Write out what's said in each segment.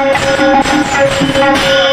Thank you.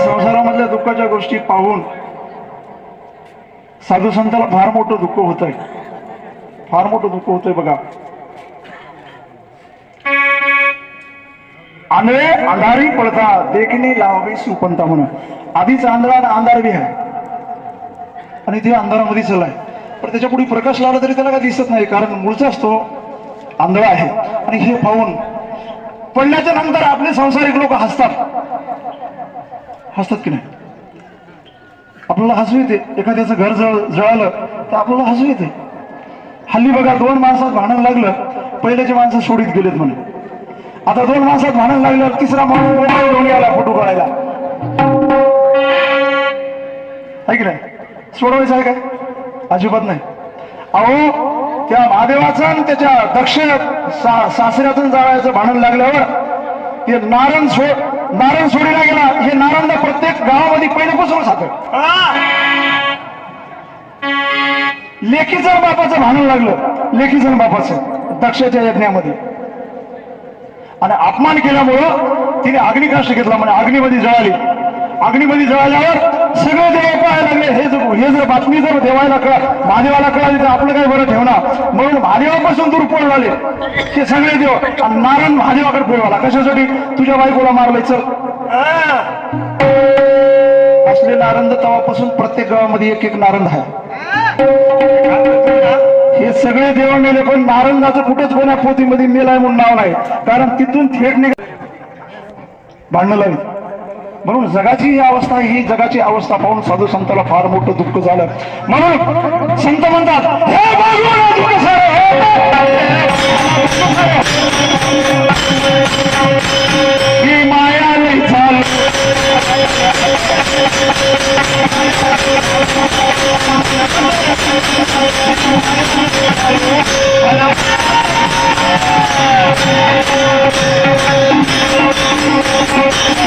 संसारामधल्या दुःखाच्या गोष्टी पाहून साधू संताला फार मोठं दुःख होत आहे फार मोठं दुःख होतंय बघा. आंधळे अंधारी पडता देखणे लावावी सुपंता म्हणून. आधीच आंधळा आणि अंधार बी आहे. आणि ते अंधारामध्ये चाललाय पण त्याच्या पुढे प्रकाश लावला तरी त्याला काय दिसत नाही कारण मूळचाच तो आंधळा आहे. आणि हे पाहून पडल्याच्या नंतर आपले संसारिक लोक हसतात. हसतात की नाही? आपल्याला हसू येते. एखाद्याचं घर जळ जळालं तर आपल्याला हसू येते. हल्ली बघा दोन माणसात भांडण लागलं पहिल्याचे माणसं सोडीत गेलेत म्हणे. आता दोन माणसात भांडण लागल्यावर तिसरा माणूस मोबाईल घेऊन आला फोटो काढायला. आहे की नाही? सोडवायचं आहे काय? अजिबात नाही. अहो त्या महादेवाचं आणि त्याच्या दक्षिण सा, सासऱ्यातून जावायचं भांडण लागल्यावर ते नारायण सोड नारायण सोडीला गेला. हे नारायण प्रत्येक गावामध्ये पहिल्यापासून होतं लेखीचं बापाचं भांडण लागलं. लेखीचं आणि बापाचं. दक्षाच्या यज्ञामध्ये. आणि अपमान केल्यामुळं तिने अग्निकाष्ट घेतला. म्हणजे अग्निमध्ये जळाली. अग्निमध्ये जळाल्यावर सगळे देव हे जर बातमी जर देवायला कळा महादेवाला कळाली तर आपलं काय बरं ठेवणार? म्हणून महादेवापासून दूर पळ झाले. हे सगळे देव. आणि नारायण महादेवाकडे फिरवाला कशासाठी? तुझ्या बायकोला मारलाय चल. असले नारंद तवापासून प्रत्येक गावामध्ये एक एक नारंद आहे. हे सगळे देव मेले पण नारंगाचं कुठेच कोणा पोतीमध्ये मेलाय म्हणून नाव नाही. कारण तिथून थेट निघ भांडणं लागली म्हणून जगाची ही अवस्था ही जगाची अवस्था पाहून साधू संताला फार मोठं दुःख झालं. म्हणून संत म्हणतात हे भगवान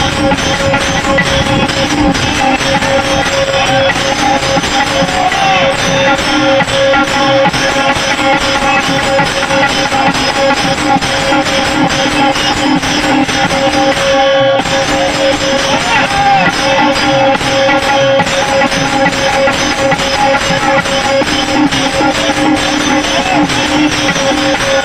माया नाही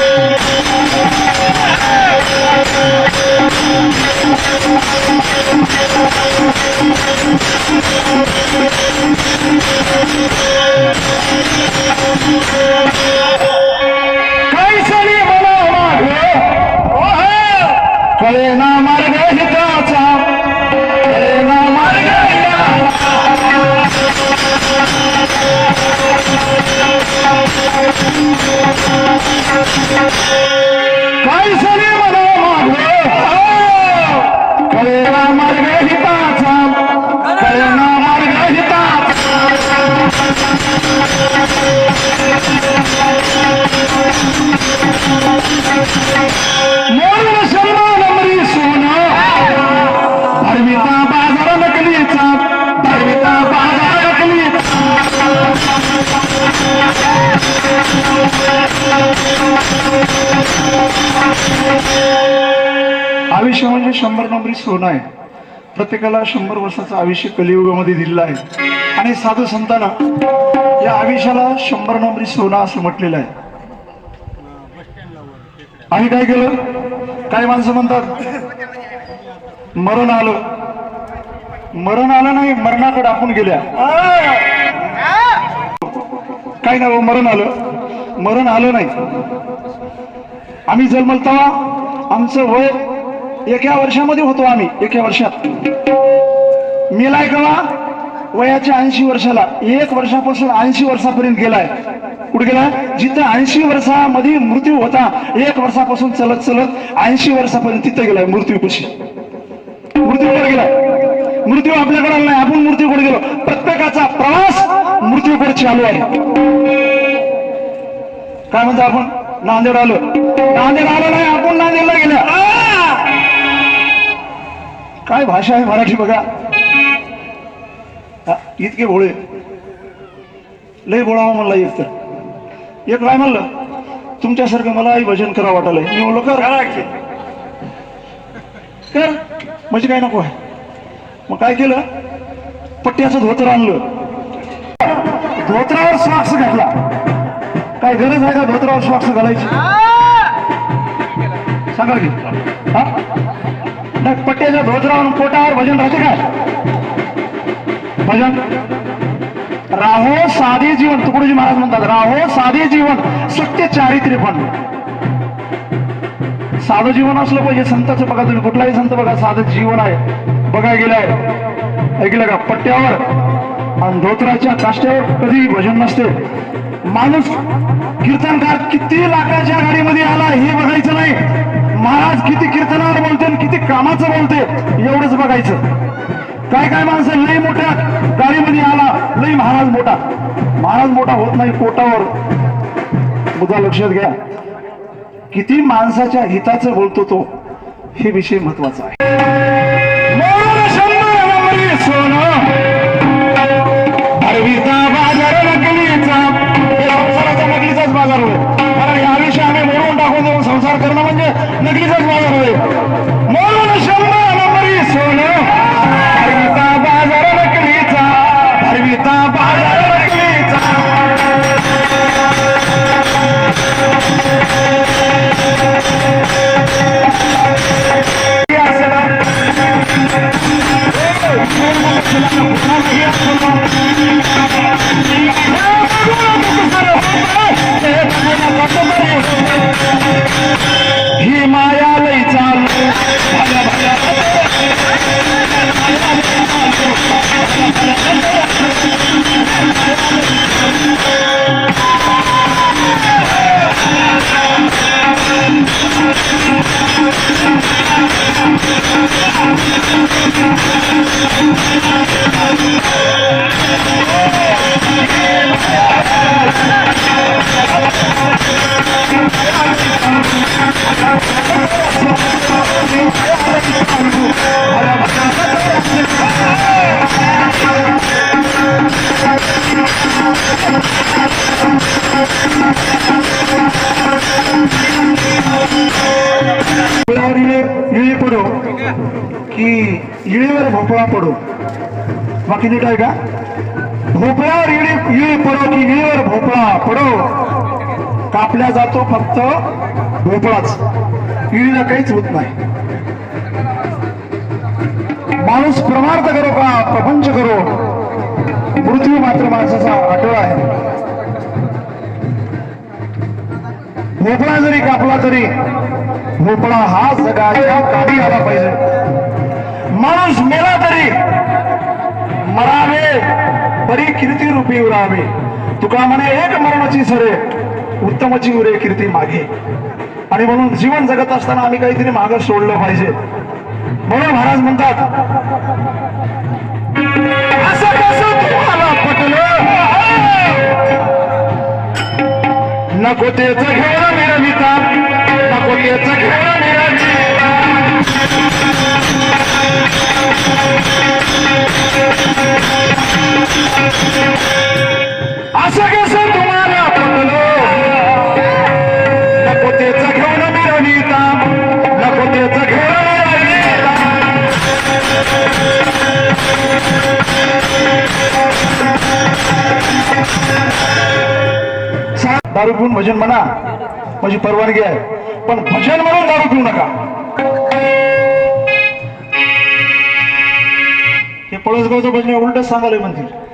सोनं आहे. प्रत्येकाला शंभर वर्षाचं आयुष्य कलियुगामध्ये दिलेलं आहे. आणि साधू संतांना या आयुष्याला शंभर नंबरी सोनं असं म्हटलेलं आहे. आम्ही काय केलं? काही माणसं म्हणतात? मरण आलं. मरण आलं नाही मरणाकडे आपण गेल्या. काय नाही हो, मरण आलं. मरण आलं नाही. आम्ही जन्मल तेव्हा आमचं वय एका वर्षामध्ये होतो आम्ही एका वर्षात. मेलाय कवा वयाच्या ऐंशी वर्षाला. एक वर्षापासून ऐंशी वर्षापर्यंत गेलाय. कुठे गेला? जिथं ऐंशी वर्षामध्ये मृत्यू होता एक वर्षापासून चलत चलत ऐंशी वर्षापर्यंत तिथं गेलाय मृत्यूपाशी मृत्यूकडे गेलाय मृत्यू आपल्याकडे आला नाही आपण मृत्यूकडे गेलो? प्रत्येकाचा प्रवास मृत्यूकडे चालू आहे? काय म्हणतो आपण? नांदेड आलो. नांदेड आलो नाही आपण नांदेडला गेलो. काय भाषा आहे मराठी बघा. हा, इतके भोळे. लय बोळावा म्हणला एक तर. एक काय म्हणलं? तुमच्यासारखं मलाही भजन करा वाटलंय मी म्हणलो कर. कर म्हणजे काय नको आहे. मग काय केलं? पट्ट्याचं धोतर आणलं. धोत्रावर स्वाक्स घातला. काय गरज आहे का धोत्रावर स्वाक्स घालायची? सांगा की. हा? पट्ट्याच्या धोत्रावर पोटावर भजन राहते काय भजन? राहो साधे जीवन तुकडोजी महाराज म्हणतात राहो साधे जीवन सत्य चारित्र्य पण. साधं जीवन असलं पाहिजे संताचं बघा तुम्ही कुठलाही संत बघा साधं जीवन आहे. बघा गेलाय. ऐकलं का? पट्ट्यावर आणि धोत्राच्या काष्ट्यावर कधी भजन नसते. माणूस कीर्तनकार किती लाखाच्या गाडीमध्ये आला हे बघायचं नाही. महाराज किती कीर्तनावर बोलते आणि किती कामाचं बोलते एवढंच बघायचं. काय काय माणसं लई मोठ्या गाडीमध्ये आला लई महाराज मोठा. महाराज मोठा होत नाही पोटावर. मुद्दा लक्षात घ्या. किती माणसाच्या हिताचं बोलतो तो हे विषय महत्त्वाचा आहे. म्हणजे इळीवर भोपळा पडो. बाकी नीट आहे का? भोपळ्यावर इळी इळी पडो की इळीवर भोपळा पडो. कापल्या जातो फक्त भोपळाच. इळीला काहीच होत नाही. माणूस प्रमार्थ करो का? प्रपंच करो. पृथ्वी मात्र माणसाचा आठवडा आहे. भोपळा जरी कापला तरी भोपळा हा जगाच्या काढी आला पाहिजे. माणूस मेला तरी मरावे बरी कीर्ती रूपी उरावे. तुका म्हणे एक मरणाची सरे उत्तमची उरे कीर्ती मागे. आणि म्हणून जीवन जगत असताना आम्ही काहीतरी मागं सोडलं पाहिजे. म्हणून महाराज म्हणतात असं कसं तुम्हाला पटलं? नको तेच घेणं मिरविता नको तेच घेणं मिरविता असं कसं तुम्हाला. पटलं नको तेच घेऊन मिरविता नको तेच घेऊन दारू पिऊन भजन म्हणा. माझी परवानगी आहे. पण भजन म्हणून दारू पिऊ नका. हे पळसगावचं भजन उलट सांगायला म्हणतील.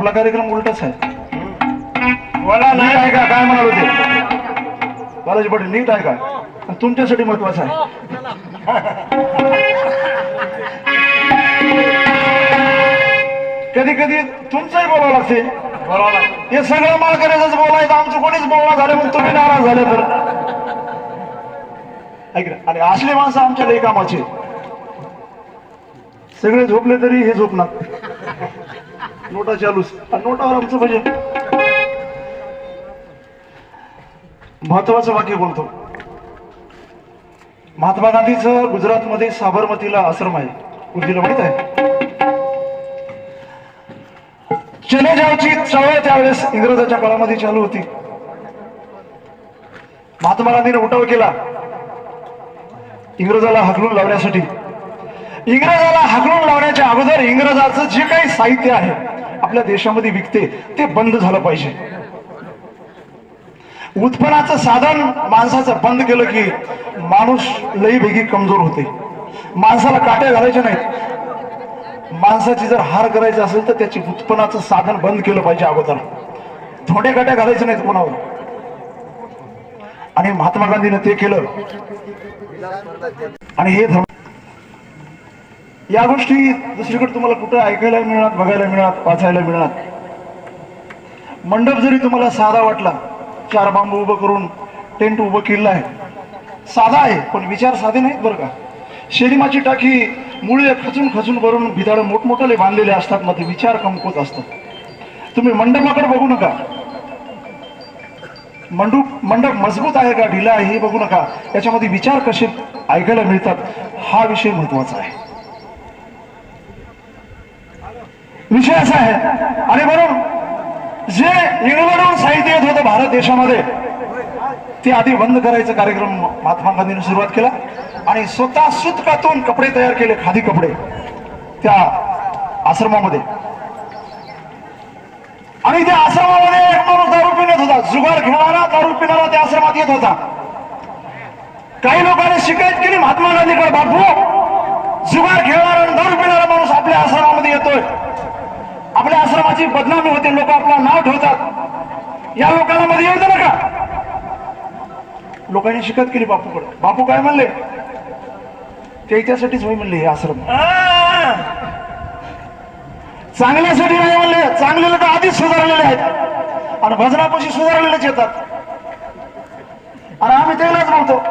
आपला कार्यक्रम उलटच आहे. का? काय म्हणाल होते बालाजी पाटील नीट आहे का? तुमच्यासाठी महत्वाचं आहे. कधी कधी तुमचंही बोलावं लागते. हे सगळं मालकऱ्याच बोलायचं आमचं कोणीच बोलणं झालं मग तुम्ही नाराज झाले तर. आणि असले माणसं आमच्या लई कामाचे सगळे झोपले तरी हे झोपणार. नोटा चालूच. नोटावर आमचं भजन महत्वाचं वाक्य बोलतो. महात्मा गांधीचं गुजरातमध्ये साबरमतीला आश्रम आहे. गुरुजीला माहीत आहे? चले जावची चळवळ त्यावेळेस इंग्रजाच्या काळामध्ये चालू होती. महात्मा गांधीने उठाव केला. इंग्रजाला हकलून लावण्यासाठी. इंग्रजाला हाकलून लावण्याच्या अगोदर इंग्रजाचं जे काही साहित्य आहे आपल्या देशामध्ये विकते ते बंद झालं पाहिजे. उत्पन्नाचं साधन माणसाचं बंद केलं की माणूस लई बेगी कमजोर होते. माणसाला काट्या घालायच्या नाहीत. माणसाची जर हार करायची असेल तर त्याची उत्पन्नाचं साधन बंद केलं पाहिजे अगोदर. थोड्या काट्या घालायच्या नाहीत कोणावर. आणि महात्मा गांधीने ते केलं. आणि हे धर्म या गोष्टी दुसरीकडे तुम्हाला कुठं ऐकायला मिळणार बघायला मिळणार वाचायला मिळणार? मंडप जरी तुम्हाला साधा वाटला चार बांबू उभं करून टेंट उभं केलं आहे. साधा आहे पण विचार साधे नाहीत बरं का? शेरिमाची टाकी मुळे खचून खचून भरून भिदाडं मोठमोठाले बांधलेले असतात मध्ये विचार कमकुत असतात. तुम्ही मंडपाकडे बघू नका. मंडूप मंडप मजबूत आहे का ढिला आहे हे बघू नका. याच्यामध्ये विचार कसे ऐकायला मिळतात हा विषय महत्त्वाचा आहे. विषय असा आहे. आणि म्हणून जे इंग्लंडहून साहित्य येत होतं भारत देशामध्ये ते आधी बंद करायचा कार्यक्रम महात्मा गांधींनी सुरुवात केला. आणि स्वतः सुतकातून कपडे तयार केले खादी कपडे त्या आश्रमामध्ये. आणि त्या आश्रमामध्ये एक माणूस दारू पिण्यात होता. जुगार घेणारा दारू पिणारा त्या आश्रमात येत होता. काही लोकांनी शिकायत केली महात्मा गांधीकडे बापू जुगार खेळणारा दारू पिणारा माणूस आपल्या आश्रमामध्ये येतोय. आपल्या आश्रमाची बदनामी होते लोक आपलं नाव ठेवतात. या लोकांना मध्ये येऊ नका. लोकांनी शिकत केली बापूकडे. बापू काय म्हणले? ते त्यासाठीच होई म्हणले हे आश्रम. चांगल्यासाठी नाही म्हणले. चांगले लोक आधीच सुधारलेले आहेत. आणि भजनापाशी सुधारलेलेच येतात. आणि आम्ही त्यालाच म्हणतो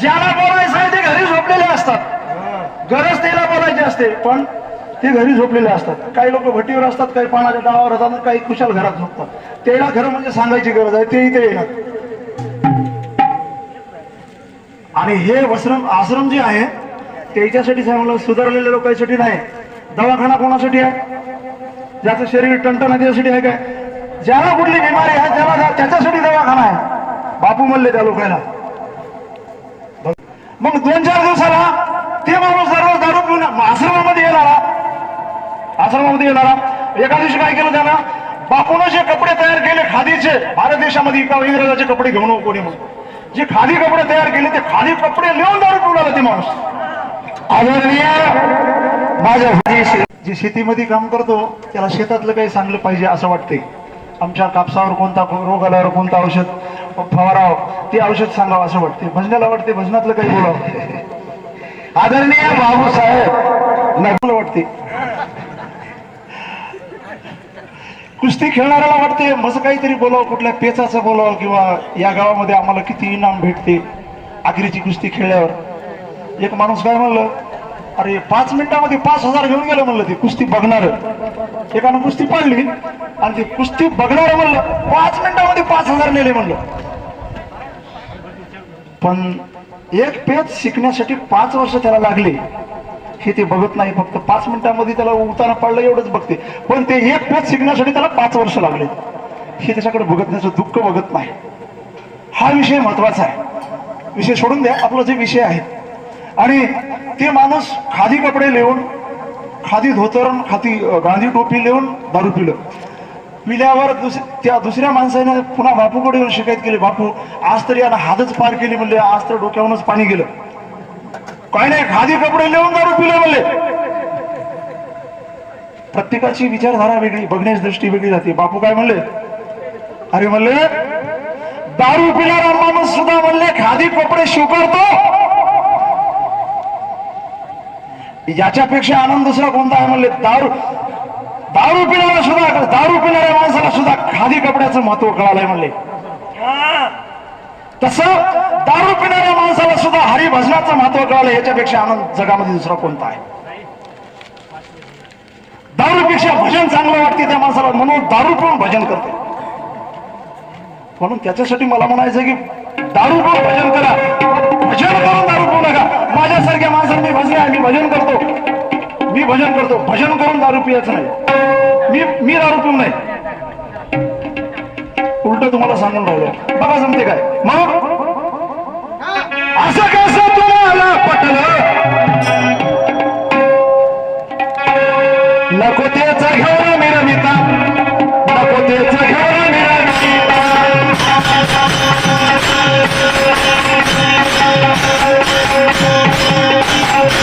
ज्याला बोलायचं आहे ते घरी झोपलेले असतात. गरज त्याला बोलायची असते पण ते घरी झोपलेले असतात. काही लोक भट्टीवर असतात काही पाण्याच्या डावावर असतात काही कुशाल घरात झोपतात. त्याला खरं म्हणजे सांगायची गरज आहे ते इथे येणार. आणि हे वस्त्रम आश्रम जे आहे त्याच्यासाठी सांगलं सुधारलेल्या लोकांसाठी नाही. दवाखाना कोणासाठी आहे? ज्याचं शरीर टणटण आहे त्याच्यासाठी आहे काय? ज्याला कुठली बिमारी आहे त्याला त्याच्यासाठी दवाखाना आहे. बापू म्हणले त्या लोकांना मग दोन चार दिवसाला ते माणूस दररोज दारू पिऊन आश्रमामध्ये येणारा. आश्रमामध्ये येणारा. एका दिवशी काय केलं त्यानं? बापूनं जे कपडे तयार केले खादीचे. भारत देशामध्ये का इंग्रजाचे कपडे घेऊन कोणी म्हणून. जे खादी कपडे तयार केले ते खादी कपडे लिहून दारू आला ते माणूस. आदरणीय माझ्या जे शेतीमध्ये काम करतो त्याला शेतातलं काही सांगलं पाहिजे असं वाटतंय. आमच्या कापसावर कोणता रोग आल्यावर कोणतं औषध फवारावं ते औषध सांगावं असं वाटते भजनाला वाटते भजनातलं काही बोलावं. आदरणीय बाबूसाहेब नाही वाटते कुस्ती खेळणाऱ्याला वाटते मग काहीतरी बोलावं कुठल्या पेचाचं बोलावं किंवा या गावामध्ये आम्हाला किती इनाम भेटते आखरीची कुस्ती खेळल्यावर. एक माणूस काय म्हणलं अरे पाच मिनिटामध्ये पाच हजार घेऊन गेलं म्हणलं ते कुस्ती बघणार. एकानं कुस्ती पाडली आणि ते कुस्ती बघणार म्हणलं पाच मिनिटामध्ये पाच हजार नेले म्हणलं. पण एक पेच शिकण्यासाठी पाच वर्ष त्याला लागले. हे ते बघत नाही फक्त पाच मिनिटांमध्ये त्याला उतारा पडलं एवढंच बघते. पण ते एक पेज शिकण्यासाठी त्याला पाच वर्ष लागले. हे त्याच्याकडे बघत नाही दुःख बघत नाही. हा विषय महत्त्वाचा आहे. विषय सोडून द्या आपला जे विषय आहे. आणि ते माणूस खादी कपडे लिहून खादी धोतरण खादी गांधी टोपी लिहून दारू पिलं. पिल्यावर दुस त्या दुसऱ्या माणसाने पुन्हा बापूकडे येऊन शिकायत केली बापू आज तर यानं हातच पार केली म्हणले आज तर डोक्यावरूनच पाणी गेलं. काय नाही खादी कपडे लिहून दारू पिले म्हणले. प्रत्येकाची विचारधारा वेगळी बघण्याची दृष्टी वेगळी राहते बापू काय म्हणले? अरे म्हणले दारू पिणारा माणूस सुद्धा म्हणले खादी कपडे स्वीकारतो. याच्यापेक्षा आनंद दुसरा कोणता आहे म्हणले? दारू दारू पिणारा सुद्धा दारू पिणाऱ्या माणसाला सुद्धा खादी कपड्याचं महत्त्व कळालंय म्हणले. तसं दारू पिणाऱ्या माणसाला सुद्धा हरिभजनाचं महत्त्व कळालं याच्यापेक्षा आनंद जगामध्ये दुसरा कोणता आहे? दारूपेक्षा भजन चांगलं वाटते त्या माणसाला म्हणून दारू पिऊन भजन करते. म्हणून त्याच्यासाठी मला म्हणायचं की दारू पिऊन भजन करा. भजन करून दारू पिऊ नका. माझ्यासारख्या माणसाला मी भजन आहे मी भजन करतो. मी भजन करतो. भजन करून दारू पियाचं नाही. मी मी दारू पिऊ नाही उलट तुम्हाला सांगून राहिलो. बघा जमते काय? मग? असं कसं तुम्हाला पटलं? नको तेच घेऊन मिरविता नको तेच घेऊन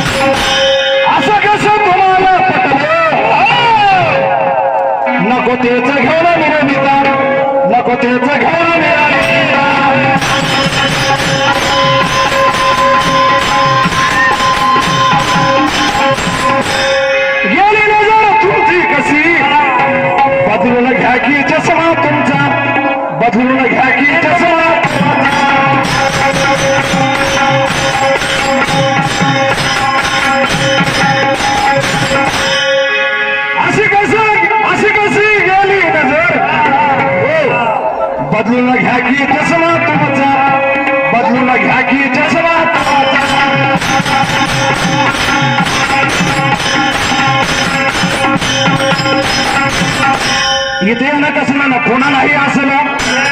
असं कसं तुम्हाला पटलं? हो! नको तेच घेऊन मिरविता नको तेच घेऊन बदलून घ्या की अशी कशी अशी कशी गेली नजर. हो, बदलून घ्या की चष्मा तुमचा. बदलून घ्या की चष्मा इथे न कसं ना पुन्हा नाही असलं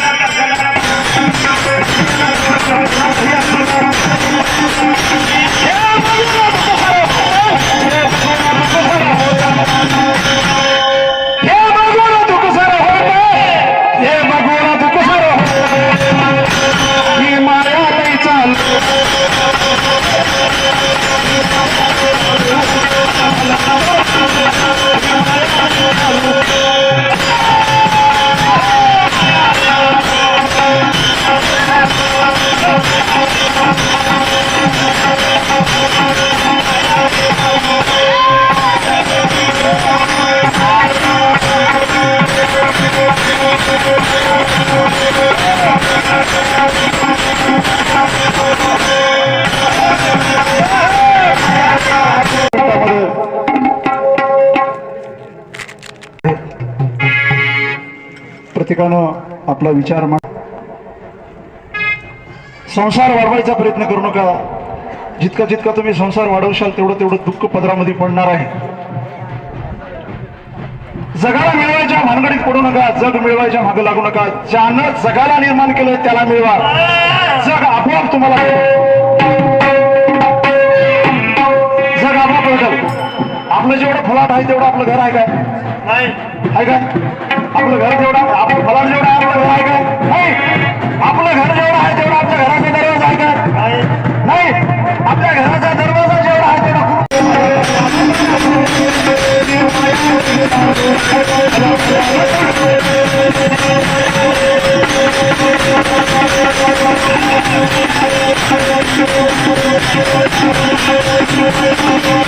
आपला विचार मांड संसार वाढवायचा प्रयत्न करू नका. जितका जितका तुम्ही संसार वाढवशाल तेवढं तेवढं दुःख पदरामध्ये पडणार आहे. जगाला मिळवायच्या भानगडीत पडू नका. जग मिळवायच्या मागे लागू नका. ज्यानं जगाला निर्माण केलंय त्याला मिळवा. जग आपोआप तुम्हाला जग आपोआप भेटेल आपलं जेवढं फलाट आहे तेवढं आपलं घर आहे काय? नाही. आहे काय? आपलं घर जेवढं आपलं फलाट जेवढं आहे आपलं घर आहे काय नाही आपलं घर जेवढं आहे तेवढं आपल्या घराचा दरवाजा आहे काय नाही नाही आपल्या घराचा दरवाजा जेवढा आहे तेवढा खूप